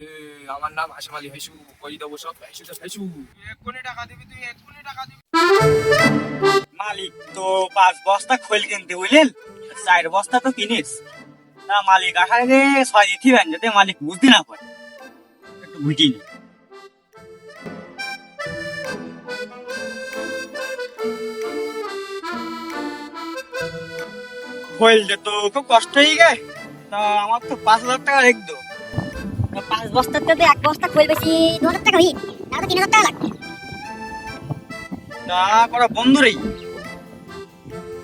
এ, আমার নাম হাসিম আলী হাইসু কই দেবো সব। হাইসু তো হাইসু এক্ষুনি টাকা দিবি তুই এক্ষুনি টাকা দিবি। মালিক তো পাঁচ বস্তা খোল কিনতে বুঝলেন? চার বস্তা তো কিনিস। না মালিক আসার আগে ছয় দিতে যাতে মালিক বুঝতে না পারে। একটু বুঝি নি। খোল তো খুব কষ্ট হয়ে গে তা আমার তো পাঁচ হাজার টাকা রেখ পাঁচ বস্তার তো এক বস্তা খোল বেশি? দু হাজার টাকা হই। তাহলে তো তিন হাজার টাকা লাগবে। তা করা বন্ধু রে।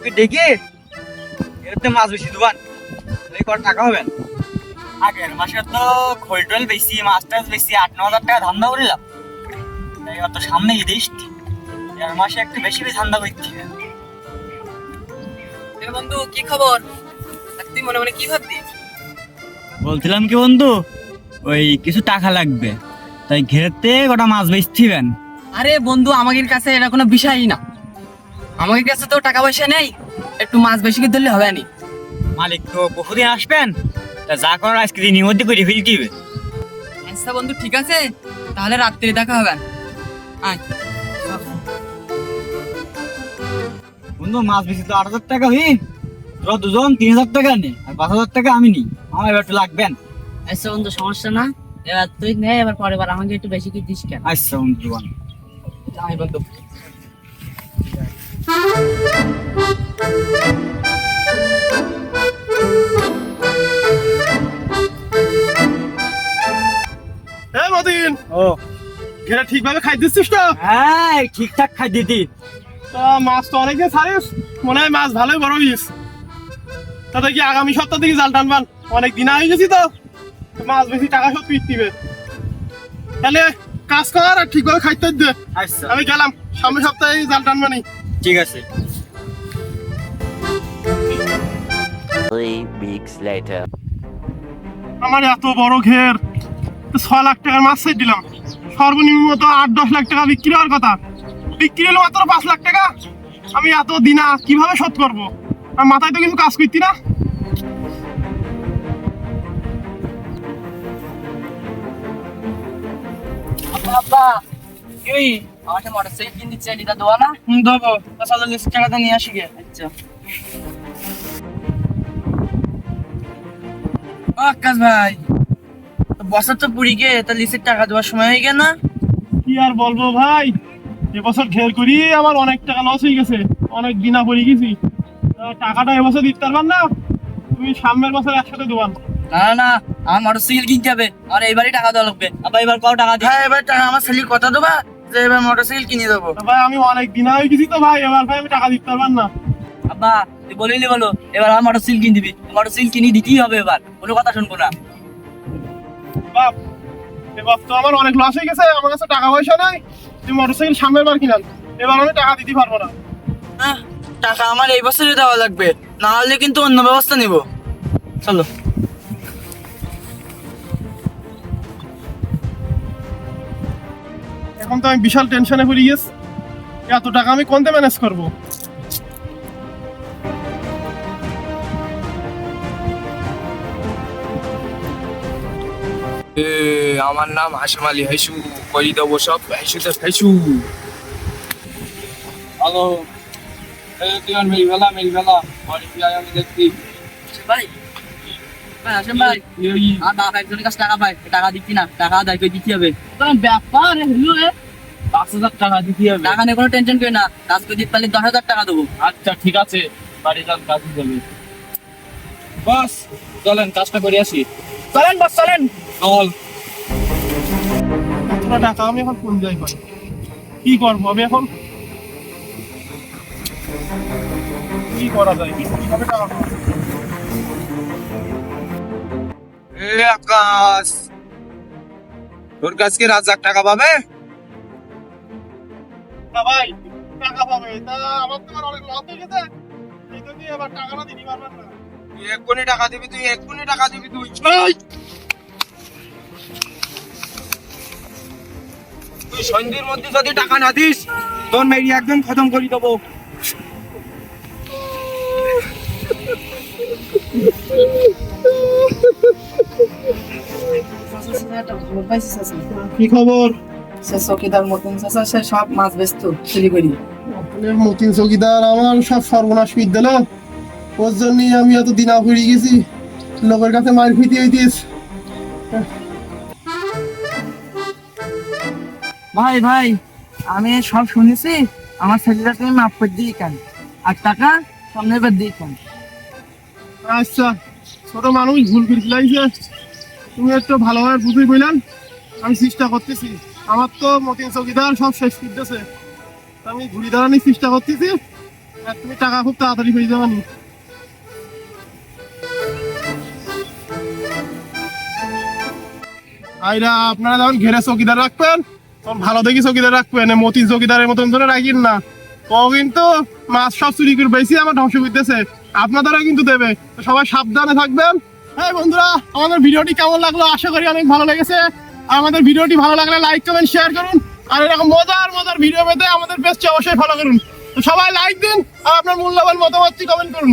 তুই ডেকে এতে মাছ বেশি এই কত টাকা হবে। আগের মাসে তো খোল টোল বেশি মাছ টাছ বেশি আট ন হাজার টাকা ধান্দা করিলাম। তাই অত সামনে দিস এর মাসে একটু বেশি বেশি ধান্দা করছি। বন্ধু কি খবর? তুই মনে মনে কি ভাবতি বলছিলাম কি বন্ধু? ওই কিছু টাকা লাগবে। তাই ঘেরতে কটা মাছ বেচছিবেন আরে বন্ধু আমাদের কাছে এটা কোনো বিষয়ই না। আমাদের কাছে তো টাকা পয়সা নেই একটু মাছ বেশি কি ধরলে হবে না। মালিক তো বহুদিন আসবেন তা যা করার আজকে দিনের মধ্যে করে ফেলতে হবে। আচ্ছা বন্ধু ঠিক আছে। তাহলে রাত্রে দেখা হবে। আয়। বন্ধু মাছ বেশি তো আট হাজার টাকা হই। তোরা দুজন তিন হাজার টাকা নে আর পাঁচ হাজার টাকা আমি নি। আমার এবার একটু লাগবেন। আচ্ছা বন্ধু সমস্যা না। এবার তুই নে এবার পরের বার আমাকে একটু বেশি করে দিস কেন? আচ্ছা বন্ধু বন্ধু। হ্যাঁ মদিন ও। ঘেরা ঠিকভাবে খাই দিচ্ছিস তো? হ্যাঁ ঠিকঠাক খাই দিতি। তা মাছ তো অনেকদিন ছাড়িস মনে হয় মাছ ভালোই বড় হইস। তাতে কি আগামী সপ্তাহ থেকে জাল টানবান? অনেক দিন হয়ে গেছি তো। মাছ বেশি টাকা সব পিট দিবে তাহলে কাজ কর আর ঠিকভাবে খাইতে দে। আচ্ছা। আমি গেলাম সামনের সপ্তাহে জাল টানবানি ঠিক আছে. আমার এত বড় ঘের তো ছ লাখ টাকার মাছ সেট দিলাম। সর্বনিম্ন তো আট দশ লাখ টাকা বিক্রি হওয়ার কথা। বিক্রি হলো মাত্র পাঁচ লাখ টাকা। আমি এত দিনা কীভাবে শোধ করব? আমার মাথায় তো কিছু কাজ করতি না। আব্বা কি আমাকে মোটরসাইকেল কিনে দিচ্ছে এটা দেওয়া না? হুম দেবো। দশ হাজার টাকাটা নিয়ে আসি গে। আচ্ছা। আকাশ ভাই বছর তো পুরি গে তা লিসের টাকা দেওয়ার সময় হয়ে গেল না? কি আর বলব ভাই এবছর ঘের করি আমার অনেক টাকা লস হয়ে গেছে অনেক দিনা পড়ে গেছি। টাকাটা এবছর দিতে পারবেন না? তুমি সামনের বছর একসাথে দেবান না না আমার মোটরসাইকেল কিনতে হবে। আর এবারই টাকা দেওয়া লাগবে। আবার এবার কত টাকা দিই হ্যাঁ এবার টাকা আমার ছেলের কথা দেবা যে এবার মোটরসাইকেল কিনে দেবো। তা ভাই আমি অনেক দিনা হয়ে গেছি তো ভাই এবার ভাই আমি টাকা দিতে পারবেন না। আব্বা তুই বলিলি বলো এবার আমার মোটরসাইকেল কিনে দিবি। মোটরসাইকেল কিনে দিতেই হবে এবার কোনো কথা শুনব না। বাপ এবার তো আমার অনেক লস হয়ে গেছে আমার কাছে টাকা পয়সা নাই তুমি মোটরসাইকেল সামনের বার কিনান এবার আমি টাকা দিতে পারব না। আহ, টাকা আমার এই বছরে দেওয়া লাগবে না হলে কিন্তু অন্য ব্যবস্থা নিব। চলো। এখন তো আমি বিশাল টেনশনে পড়ে গেছি এত টাকা আমি কোনতে ম্যানেজ করব? আমার নাম হাসিম আলী হাইসু কই দেবো সব। হাইসু তো হাইসু। হ্যালো। মিল বেলা বাড়ি ফিরে আমি দেখছি। ভাই? ভাই আসেন ভাই। আর বাবা একজনের কাছে টাকা পাই টাকা দিচ্ছি না টাকা আদায় করে দিতে হবে। ব্যাপার হলো পাঁচ হাজার টাকা দিতে হবে। টাকা নিয়ে কোনো টেনশন করে না। কাজ করে দিতে পারলে দশ হাজার টাকা দেবো। আচ্ছা ঠিক আছে। বাড়ি যান কাজে যাবে বাস চলেন কাজটা করে আসি। চলেন বাস চলেন। চল। টাকা আমি এখন কোন যাই পাই কি করব আমি এখন? কি করা যায় কীভাবে টাকা পাবো? এ আকাশ। তোর কাছে কি রাজাক টাকা পাবে? না ভাই টাকা পাবে। তা আমার তো অনেক লস হয়ে গেছে। এই তো দিয়ে এবার টাকাটা দিতে পারবেন না। তুই এক্ষুনি টাকা দিবি তুই এক্ষুনি টাকা দিবি তুই তুই সন্ধ্যের মধ্যে যদি টাকা না দিস তোর একদম খতম করে দেবো। কি খবর? সে চকিদার মতন চাচা সে সব মাছ ব্যস্ত চুরি করি। আপনার মতিন চৌকিদার আমার সব সর্বনাশ দিল। ওর জন্যই আমি এত দিনা ঘুরে গেছি। লোকের কাছে মার ফিতে হইতিস ভাই ভাই আমি সব শুনেছি। আমার ছেলেটা তুমি মাফ করে দিই কেন? আর টাকা সামনে এবার দিই কেন? আচ্ছা ছোট মানুষ ভুল করে তুমি একটু ভালোভাবে বুঝে বললেন আমি চেষ্টা করতেছি। আমার তো মতিন চৌকিদার সব শেষ করতেছে আমি ঘুরি দাঁড়ানোর চেষ্টা করতেছি। আর তুমি টাকা খুব তাড়াতাড়ি পেয়ে যাবানি আইরা, আপনারা যখন ঘেরে চৌকিদার রাখবেন, তখন ভালো দেখি চৌকিদার রাখবেন। মতিন চৌকিদারের মতন ধরে রাখিন না। ও কিন্তু মাছ সব চুরি করে বেশি আমার ধ্বংস করতেছে আপনাদেরও কিন্তু দেবে। সবাই সাবধানে থাকবেন। হ্যাঁ বন্ধুরা, আমাদের ভিডিওটি কেমন লাগল? আশা করি অনেক ভালো লেগেছে। আমাদের ভিডিওটি ভালো লাগলে লাইক কমেন্ট শেয়ার করুন। আর এরকম মজার মজার ভিডিও পেতে আমাদের পেজটি অবশ্যই ফলো করুন। সবাই লাইক দিন আর আপনার মূল্যবান মতামতটি কমেন্ট করুন।